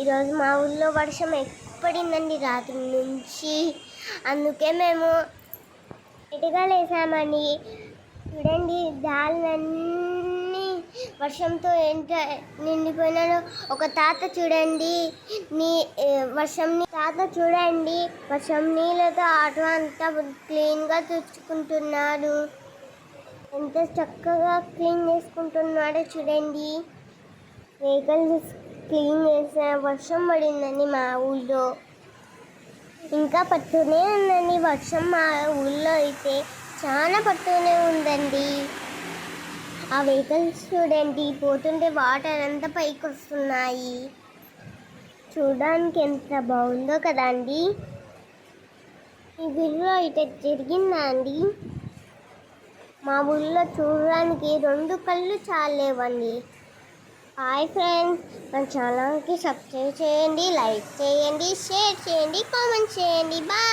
ఈరోజు మా ఊళ్ళో వర్షం ఎక్కువ పడిందండి రాత్రి నుంచి. అందుకే మేము ఇటుగా లేసామండి. చూడండి దాళ్ళన్నీ వర్షంతో ఎంత నిండిపోయినాడో ఒక తాత చూడండి నీ వర్షం నీ- తాత చూడండి వర్షం నీళ్ళతో ఆటో అంతా క్లీన్గా తుడుచుకుంటున్నాడు. ఎంత చక్కగా క్లీన్ చేసుకుంటున్నాడో చూడండి. వెహికల్స్ క్లీన్ చేసిన వర్షం పడిందండి మా ఊళ్ళో. ఇంకా పడుతూనే ఉందండి వర్షం మా ఊళ్ళో అయితే చాలా పడుతూనే ఉందండి. ఆ వెహికల్స్ చూడండి పోతుంటే వాటర్ అంతా పైకి వస్తున్నాయి చూడడానికి ఎంత బాగుందో కదండి ఈ ఊళ్ళో అయితే జరిగిందా అండి మా ఊళ్ళో చూడడానికి రెండు కళ్ళు చాలేవండి. హాయ్ ఫ్రెండ్స్ మన ఛానల్కి సబ్స్క్రైబ్ చేయండి లైక్ చేయండి షేర్ చేయండి కామెంట్ చేయండి. బాయ్